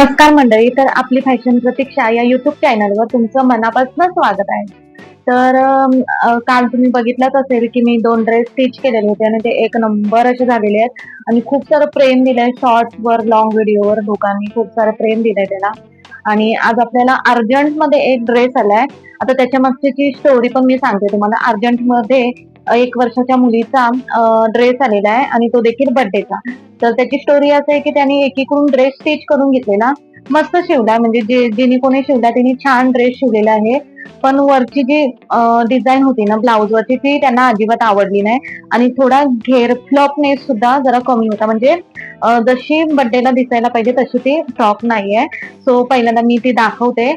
नमस्कार मंडळी तर आपली फॅशन प्रतीक्षा या युट्यूब चॅनलवर तुमचं मनापासून स्वागत आहे. तर काल तुम्ही बघितलंच असेल की मी दोन ड्रेस स्टिच केलेले होते आणि ते एक नंबर असे झालेले आहेत. आणि खूप सारं प्रेम दिलंय शॉर्ट्सवर लॉंग व्हिडिओवर लोकांनी खूप सारं प्रेम दिलंय त्याला. आणि आज आपल्याला अर्जंटमध्ये एक ड्रेस आलाय. आता त्याच्या मागची स्टोरी पण मी सांगते तुम्हाला. अर्जंटमध्ये एक वर्षाच्या मुलीचा ड्रेस आलेला आहे आणि तो देखील बर्थडेचा तर त्याची स्टोरी असं आहे की त्यांनी एकीकडून ड्रेस स्टिच करून घेतलेला मस्त शिवला. म्हणजे जे जिने कोणी शिवला त्यांनी छान ड्रेस शिवलेला आहे. पण वरची जी डिझाईन होती ना ब्लाऊज वरची ती त्यांना अजिबात आवडली नाही. आणि थोडा घेर फ्लॉपनेस सुद्धा जरा कमी होता. म्हणजे जशी बर्थडेला दिसायला पाहिजे तशी ती फ्रॉक नाहीये सो पहिल्यांदा मी ती दाखवते.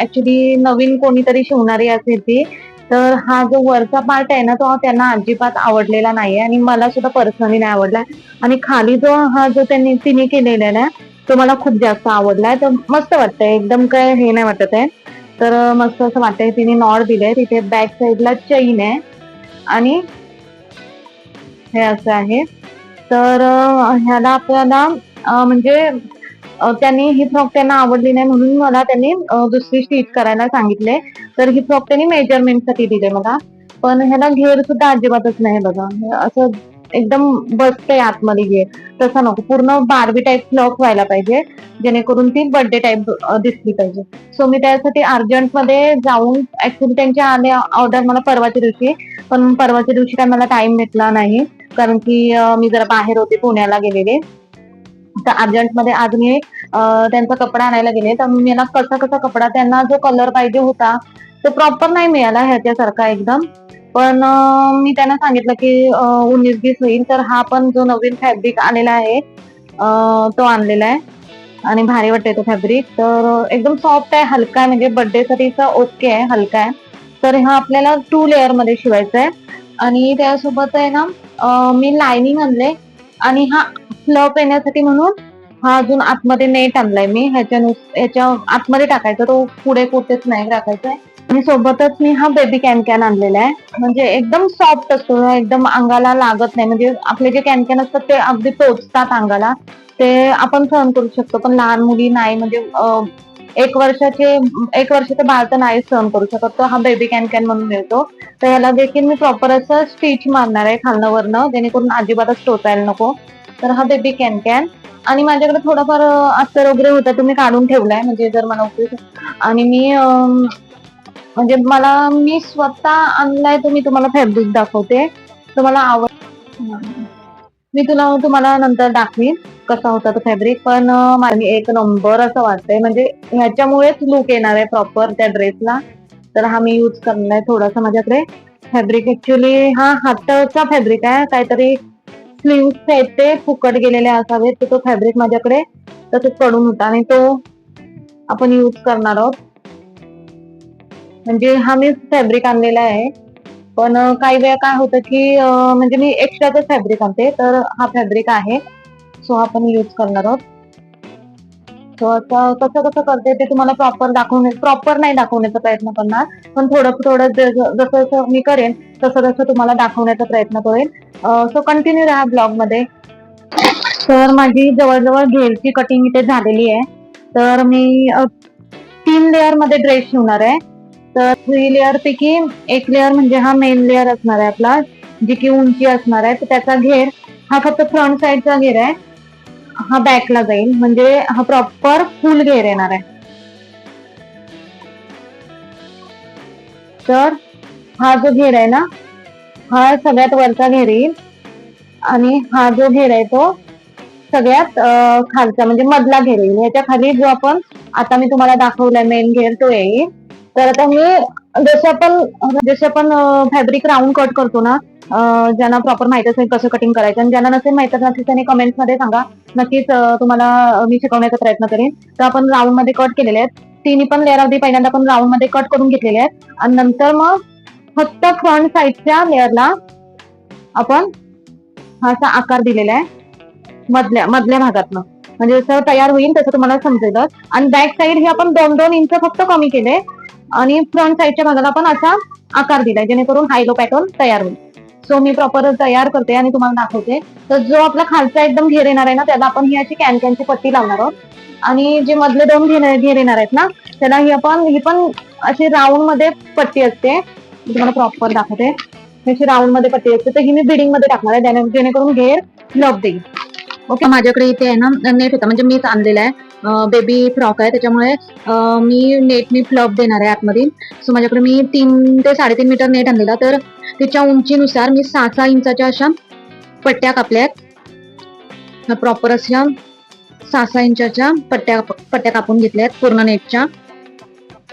ऍक्च्युली नवीन कोणीतरी शिवणारी असेल ती. तर हा जो वरचा पार्ट आहे ना तो त्यांना अजिबात आवडलेला नाहीये आणि मला सुद्धा पर्सनली नाही आवडला. आणि खाली जो हा जो त्यांनी तिने केलेला आहे ना तो मला खूप जास्त आवडलाय तर मस्त वाटतंय. एकदम काय हे नाही वाटत आहे. तर मस्त असं वाटतंय तिने नॉड दिले तिथे बॅक साईडला चैन आहे. आणि हे असं आहे. तर ह्याला आपल्याला म्हणजे त्यांनी ही फ्रॉक त्यांना आवडली नाही म्हणून मला त्यांनी दुसरी स्टिच करायला सांगितले. तर ही फ्रॉक त्यांनी मेजरमेंटसाठी दिले मला पण ह्याला घेर सुद्धा अजिबातच नाही बघा. असं एकदम बसतंय आतमध्ये घेर. तसा नको. पूर्ण बारबी टाईप फ्लॉक व्हायला पाहिजे. जेणेकरून ती बर्थडे टाईप दिसली पाहिजे. सो मी त्यासाठी अर्जंटमध्ये जाऊन ऍक्च्युली त्यांच्या आले ऑर्डर मला परवाच्या दिवशी. पण परवाच्या दिवशी काय मला टाइम भेटला नाही. कारण की मी जरा बाहेर होते पुण्याला गेलेले. तर अर्जंटमध्ये आज मी त्यांचा कपडा आणायला गेले. तर मी मला कसा कसा कपडा त्यांना जो कलर पाहिजे होता तो प्रॉपर नाही मिळाला ह्याच्यासारखा एकदम. पण मी त्यांना सांगितलं की उन्नीस बीस होईल तर हा पण जो नवीन फॅब्रिक आलेला आहे तो आणलेला आहे. आणि भारी वाटते तो फॅब्रिक तर एकदम सॉफ्ट आहे हलका आहे. म्हणजे बर्थडे साठीचा ओके आहे हलका आहे. तर हा आपल्याला टू लेअरमध्ये शिवायचा आहे. आणि त्यासोबत आहे ना मी लाइनिंग आणले आणि हा फ्लप येण्यासाठी म्हणून हा अजून आतमध्ये नेट आणलाय मी. ह्याच्या ह्याच्या आतमध्ये टाकायचा. तो पुढे कुठेच नाही टाकायचा आहे. आणि सोबतच मी हा बेबी कॅन कॅन आणलेला आहे. म्हणजे एकदम सॉफ्ट असतो एकदम अंगाला लागत नाही. म्हणजे आपले जे कॅन कॅन असतात ते अगदी टोचतात अंगाला. ते आपण सहन करू शकतो पण लहान मुली नाही. म्हणजे एक वर्षाचे एक वर्षाचं बाळ तर नाही सहन करू शकत. तो हा बेबी कॅन कॅन म्हणून मिळतो. तर याला देखील मी प्रॉपर असं स्टिच मारणार आहे खालनं वरनं. जेणेकरून अजिबातच टोचायला नको. तर हा बेबी कॅन कॅन आणि माझ्याकडे थोडाफार अस्तर वगैरे होता तुम्ही काढून ठेवलाय. म्हणजे जर मला उपयोग आणि मी म्हणजे मला मी स्वतः आणलाय तर मी तुम्हाला फॅब्रिक दाखवते. तुम्हाला आवड मी तुला तुम्हाला नंतर दाखवीन कसा होता तो फॅब्रिक पण माझी एक नंबर असं वाटतंय. म्हणजे ह्याच्यामुळेच लुक येणार आहे प्रॉपर त्या ड्रेसला तर हा मी यूज करणार आहे थोडासा माझ्याकडे. फॅब्रिक ऍक्च्युली हा हाताचा फॅब्रिक आहे. काहीतरी स्लीव्स आहेत ते फुकट गेलेले असावेत. तर तो फॅब्रिक माझ्याकडे तसंच पडून होता. आणि तो आपण यूज करणार आहोत. म्हणजे हा मी फॅब्रिक आणलेला आहे. पण काही वेळा काय होतं की म्हणजे मी एक्स्ट्राच फॅब्रिक आणते तर हा फॅब्रिक आहे. सो आपण यूज करणार आहोत. सो आता कसं कसं करते ते तुम्हाला प्रॉपर दाखवणे प्रॉपर नाही दाखवण्याचा प्रयत्न करणार. पण थोडं थोडं जसं जसं मी करेन तसं तसं तुम्हाला दाखवण्याचा प्रयत्न करेन. सो कंटिन्यू राहा ब्लॉगमध्ये. तर माझी जवळजवळ घेरची कटिंग इथे झालेली आहे. तर मी तीन लेअरमध्ये ड्रेस शिवणार आहे. तर थ्री लेअर पैकी एक लेअर म्हणजे हा मेन लेअर असणार आहे आपला जी की उंची असणार आहे. तर त्याचा घेर हा फक्त फ्रंट साइडचा घेर आहे. हा बॅकला जाईल. म्हणजे हा प्रॉपर फुल घेर येणार आहे. तर हा जो घेर आहे ना हा सगळ्यात वरचा घेर येईल. आणि हा जो घेर आहे तो सगळ्यात खालचा म्हणजे मधला घेर येईल. ह्याच्या खाली जो आपण आता मी तुम्हाला दाखवलाय मेन घेर तो येईल. तर आता मी जसं आपण जसं आपण फॅब्रिक राऊंड कट करतो ना ज्यांना प्रॉपर माहीत असेल कसं कटिंग करायचं आणि ज्यांना नसेल माहीत नसेल त्यांनी कमेंट्समध्ये सांगा. नक्कीच तुम्हाला मी शिकवण्याचा प्रयत्न करेन. तर आपण राऊंडमध्ये कट केलेले आहेत. तिन्ही पण लेअर अगदी पहिल्यांदा आपण राऊंडमध्ये कट करून घेतलेले आहेत. आणि नंतर मग फक्त फ्रंट साईडच्या लेअरला आपण हा असा आकार दिलेला आहे. मधल्या मधल्या भागातनं. म्हणजे जसं तयार होईल तसं तुम्हाला समजेलच. आणि बॅक साईड हे आपण दोन दोन इंच फक्त कमी केले. आणि फ्रंट साईडच्या भागाला पण असा आकार दिलाय जेणेकरून हायलो पॅटर्न तयार होईल. सो मी प्रॉपर तयार करते आणि तुम्हाला दाखवते. तर जो आपला खालचा एकदम घेर येणार आहे ना त्याला आपण ही अशी कॅनकॅनची पट्टी लावणार आहोत. आणि जे मधले दोन घेर घेर येणार आहेत ना त्याला ही आपण ही पण अशी राऊंडमध्ये पट्टी असते. मी तुम्हाला प्रॉपर दाखवते. अशी राऊंडमध्ये पट्टी असते. तर ही मी बिडिंगमध्ये टाकणार आहे जेणेकरून घेर लग देईल. ओके माझ्याकडे इथे आहे ना नेट होता. म्हणजे मीच आणलेला आहे. बेबी फ्रॉक आहे. त्याच्यामुळे अं, मी नेटनी फ्लप देणार आहे आतमध्ये. सो माझ्याकडे मी तीन ते साडेतीन मीटर नेट आणलेला. तर त्याच्या उंचीनुसार मी सहा सहा इंचाच्या अशा पट्ट्या कापल्या आहेत. प्रॉपर अशा सहा सहा इंचाच्या पट्ट्या पट्ट्या कापून घेतल्या आहेत पूर्ण नेटच्या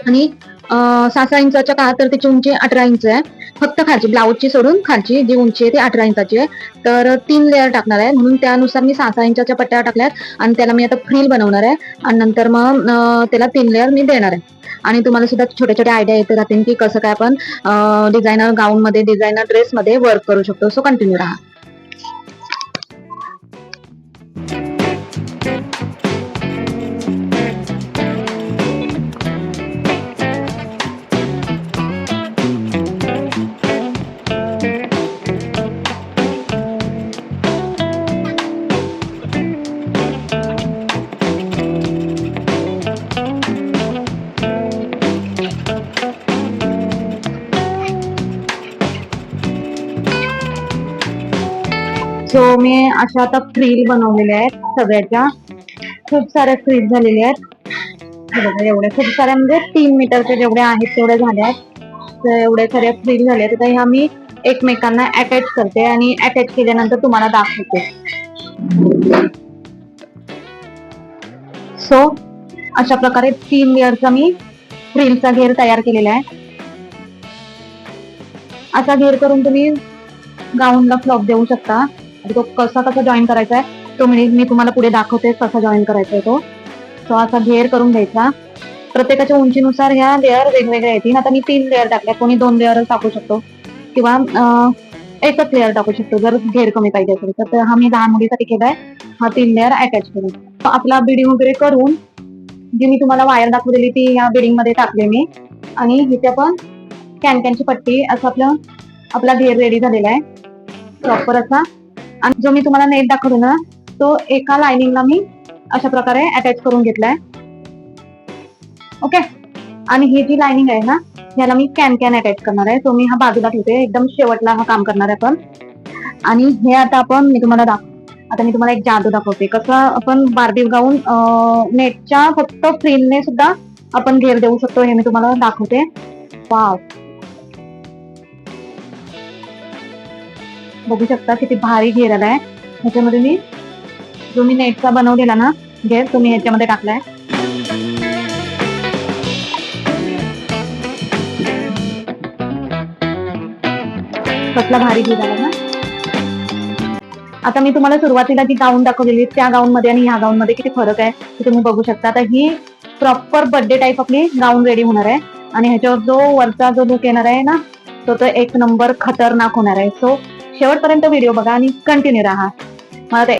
आणि सहा इंचाच्या का तर त्याची उंची अठरा इंच आहे. फक्त खालची ब्लाऊजची सोडून खालची जी उंची आहे ती अठरा इंचाची आहे. तर तीन लेअर टाकणार आहे. म्हणून त्यानुसार मी सहा सहा इंचाच्या पट्ट्या टाकल्यात आणि त्याला मी आता फ्रील बनवणार आहे. आणि नंतर मग त्याला तीन लेअर मी देणार आहे. आणि तुम्हाला सुद्धा छोट्या छोट्या आयडिया येत राहतील की कसं काय आपण डिझायनर गाऊन मध्ये डिझायनर ड्रेस मध्ये वर्क करू शकतो. सो कंटिन्यू राहा. सो मी अशा आता फ्रील बनवलेल्या आहेत सगळ्याच्या. खूप साऱ्या फ्रीज झालेल्या आहेत. एवढ्या खूप साऱ्या म्हणजे तीन मीटरच्या जेवढ्या आहेत तेवढ्या झाल्या आहेत. तर एवढ्या साऱ्या फ्रील झाल्या आहेत. तर ह्या मी एकमेकांना अटॅच करते आणि अटॅच केल्यानंतर तुम्हाला दाखवते. सो अशा प्रकारे तीन लेअरचा मी फ्रीलचा घेर तयार केलेला आहे. असा घेर करून तुम्ही गाऊनला फ्लॉप देऊ शकता. तो कसा कसा जॉईन करायचा आहे तो म्हणजे मी तुम्हाला पुढे दाखवते कसा जॉईन करायचा आहे तो सो असा घेर करून घ्यायचा प्रत्येकाच्या उंचीनुसार ह्या लेअर वेगवेगळ्या येतील. आता मी तीन लेअर टाकल्या कोणी दोन लेअर टाकू शकतो. किंवा एकच लेअर टाकू शकतो जर घेर कमी पाहिजे असेल तर. हा मी लहान मुलीसाठी केलाय. हा तीन लेअर अटॅच करून. आपला बिडिंग वगैरे करून जी मी तुम्हाला वायर दाखवलेली ती या बिडिंगमध्ये टाकले मी. आणि इथे पण कॅन कॅनची पट्टी असं आपलं आपला घेर रेडी झालेला आहे. प्रॉपर असा आणि जो मी तुम्हाला नेट दाखवतो ना तो एका लाइनिंगला मी अशा प्रकारे अटॅच करून घेतलाय. ओके आणि ही जी लाइनिंग आहे ना याला मी कॅन कॅन अटॅच करणार आहे. तो मी हा बाजूला ठेवते. एकदम शेवटला हा काम करणार आहे आपण आणि हे आता आपण मी तुम्हाला दाखव आता मी तुम्हाला एक जादू दाखवते. कसं आपण बार्बी गाऊन नेटच्या फक्त फ्रीलने सुद्धा आपण घेर देऊ शकतो हे मी तुम्हाला दाखवते. वाव बघू शकता किती भारी घेरला आलाय ह्याच्यामध्ये मी जो मी नेटचा बनवलेला ना घेर तो मी ह्याच्यामध्ये टाकलाय. कसला भारी घेर आला ना. आता मी तुम्हाला सुरुवातीला जी गाऊन दाखवलेली त्या गाऊन मध्ये आणि ह्या गाऊन मध्ये किती फरक आहे ते तुम्ही बघू शकता. आता ही प्रॉपर बर्थडे टाईप आपली गाऊन रेडी होणार आहे. आणि ह्याच्यावर जो वरचा जो लुक येणार आहे ना तो तो एक नंबर खतरनाक होणार आहे. सो शेवटपर्यंत व्हिडिओ बघा आणि कंटिन्यू राहा. मला ते.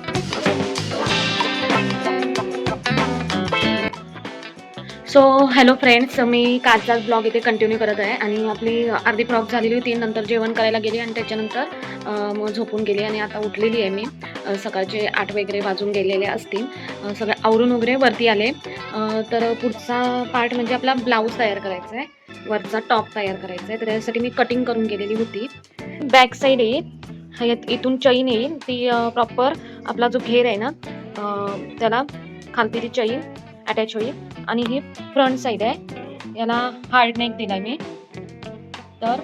सो हॅलो फ्रेंड्स मी कालचाच ब्लॉग इथे कंटिन्यू करत आहे आणि आपली अर्धी फ्रॉक झालेली होती नंतर जेवण करायला गेली आणि त्याच्यानंतर मग झोपून गेली आणि आता उठलेली आहे मी. सकाळचे आठ वगैरे वाजून गेलेले असतील. सगळं सगळे आवरून वगैरे वरती आले. तर पुढचा पार्ट म्हणजे आपला ब्लाऊज तयार करायचा आहे. वरचा टॉप तयार करायचा आहे. तर त्यासाठी मी कटिंग करून गेलेली होती. बॅक साईड आहे. इथून चैन येईल. ती प्रॉपर आपला जो घेर आहे ना त्याला खालती ती चैन अटॅच होईल. आणि ही फ्रंट साईड आहे. याला हार्ड नेक दिला मी. तर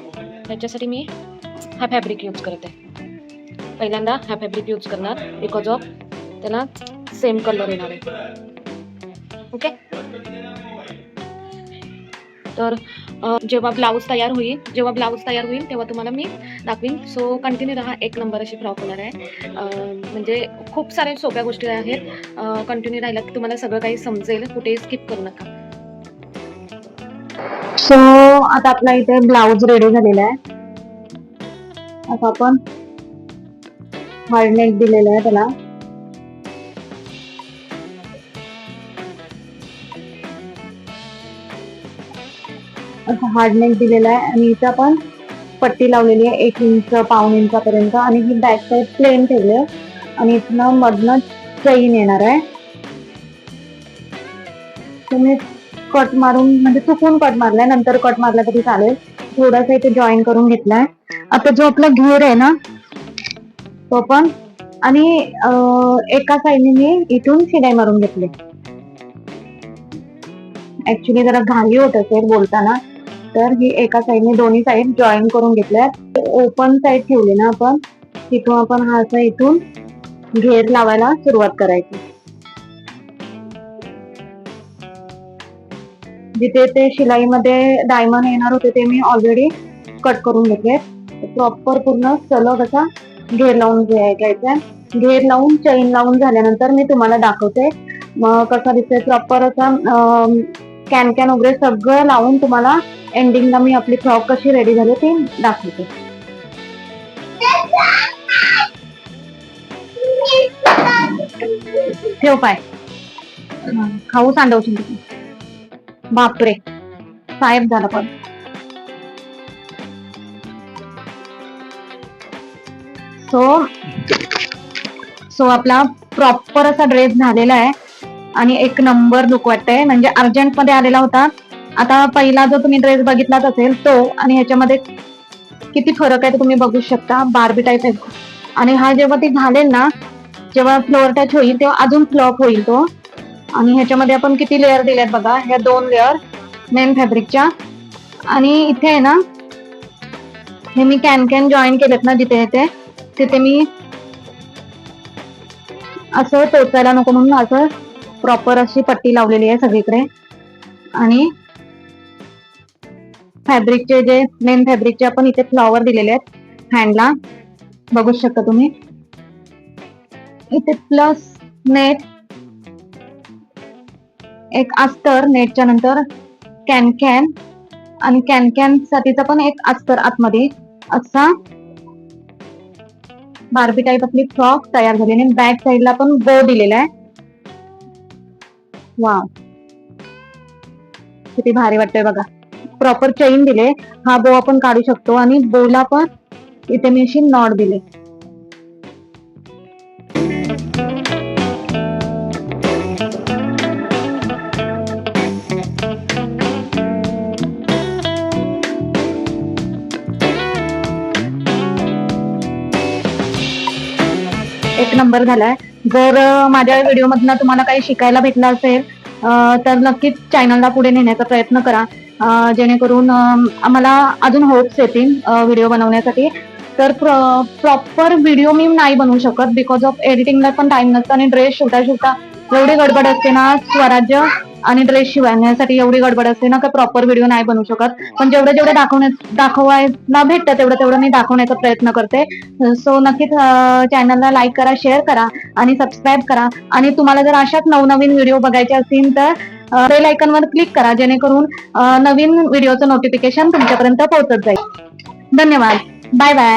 त्याच्यासाठी मी हा फॅब्रिक यूज करत. आहे पहिल्यांदा हा फॅब्रिक यूज करणार बिकॉज ऑफ त्याला सेम कलर येणार आहे. ओके तर जेव्हा ब्लाऊज तयार होईल जेव्हा ब्लाऊज तयार होईल तेव्हा तुम्हाला मी दाखवीन. सो कंटिन्यू राहा. एक नंबर अशी फ्रॉक होणार आहे. म्हणजे खूप साऱ्या सोप्या गोष्टी आहेत. कंटिन्यू राहिल्या की तुम्हाला सगळं काही समजेल. कुठेही स्किप करू नका. सो आता आपला इथे ब्लाऊज रेडी झालेला आहे. आता आपण हार्डनेक दिलेला आहे त्याला. असं हार्डनेक दिलेला आहे आणि इथं पण पट्टी लावलेली आहे एक इंच पाऊन इंचापर्यंत आणि ही बॅक साईड प्लेन ठेवली आहे. आणि इथनं मधनं चैन येणार आहे. तुम्ही कट मारून म्हणजे चुकून कट मारलाय नंतर कट मारला तरी चालेल. थोडासा इथे जॉईन करून घेतलाय. आता जो आपला घेर आहे ना तो पण आणि एका साईडने मी इथून शिलाई मारून घेतली. ऍक्च्युली जरा घाई होत असेल बोलताना. तर ही एका साईडने दोन्ही साईड जॉईन करून घेतल्यात ओपन साईड ठेवली ना आपण तिथून आपण हा असा इथून घेर लावायला सुरुवात करायची. जिथे ते शिलाईमध्ये डायमंड येणार होते ते मी ऑलरेडी कट करून घेतले. प्रॉपर पूर्ण सलग असा घेर लावून घ्यायचा. घेर लावून चैन लावून झाल्यानंतर मी तुम्हाला दाखवते. मग कसा दिसतोय? प्रॉपर असा कॅन कॅन वगैरे सगळं लावून तुम्हाला एंडिंगला मी आपली फ्रॉक कशी रेडी झाली ती दाखवते. ठेव पाय. खाऊ सांडवशील तुम्ही बापरे. साहेब झाला पण. सो सो आपला प्रॉपर असा ड्रेस झालेला आहे. आणि एक नंबर लुक वाटतंय. म्हणजे अर्जंटमध्ये आलेला होता. आता पहिला जो तुम्ही ड्रेस बघितलाच असेल तो. आणि ह्याच्यामध्ये किती फरक आहे ते तुम्ही बघू शकता. बार्बी टाईप आहे. आणि हा जेव्हा ती घालेल ना जेव्हा फ्लोअर टच होईल तेव्हा अजून फ्लॉप होईल तो. आणि ह्याच्यामध्ये आपण किती लेअर दिलेत बघा. ह्या दोन लेअर मेन फॅब्रिकच्या आणि इथे आहे ना हे मी कॅन कॅन जॉईन केलेत ना जिथे येते तिथे मी असं टोचायला नको म्हणून असं प्रॉपर अशी पट्टी लावलेली आहे सगळीकडे. आणि फॅब्रिकचे जे मेन फॅब्रिकचे आपण इथे फ्लॉवर दिलेले आहेत हँडला बघू शकता तुम्ही. इथे प्लस नेट एक अस्तर नेटच्या नंतर कॅन कॅन आणि कॅन कॅन साठीचा पण एक अस्तर आतमध्ये. असा बार्बी टाईप आपली फ्रॉक तयार झाली आणि बॅक साईडला पण बो दिलेला आहे. वा. किती भारी वाटतोय बघा. प्रॉपर चेन दिले. हा बो आपण काढू शकतो आणि बोला पण इथे मी अशी नॉट दिले. एक नंबर झालाय. जर माझ्या व्हिडिओ मधनं तुम्हाला काही शिकायला भेटलं असेल तर नक्कीच चॅनलला पुढे नेण्याचा प्रयत्न करा. जेणेकरून आम्हाला अजून होप्स येतील व्हिडिओ बनवण्यासाठी. तर प्रॉपर व्हिडिओ मी नाही बनवू शकत बिकॉज ऑफ एडिटिंगला पण टाइम नसतो आणि ड्रेस शिवता शिवता एवढी गडबड असते ना स्वराज्य आणि ड्रेस शिवण्यासाठी एवढी गडबड असते ना का प्रॉपर व्हिडिओ नाही बनवू शकत. पण जेवढे जेवढे दाखवण्या दाखवायला भेटतं तेवढं तेवढं मी दाखवण्याचा प्रयत्न करते. सो नक्कीच चॅनलला लाईक करा शेअर करा आणि सबस्क्राईब करा. आणि तुम्हाला जर अशाच नवनवीन व्हिडिओ बघायचे असतील तर बेल वर क्लिक करा जेणेकरून नवीन व्हिडिओचं नोटिफिकेशन तुमच्यापर्यंत पोहोचत जाईल. धन्यवाद. Bye bye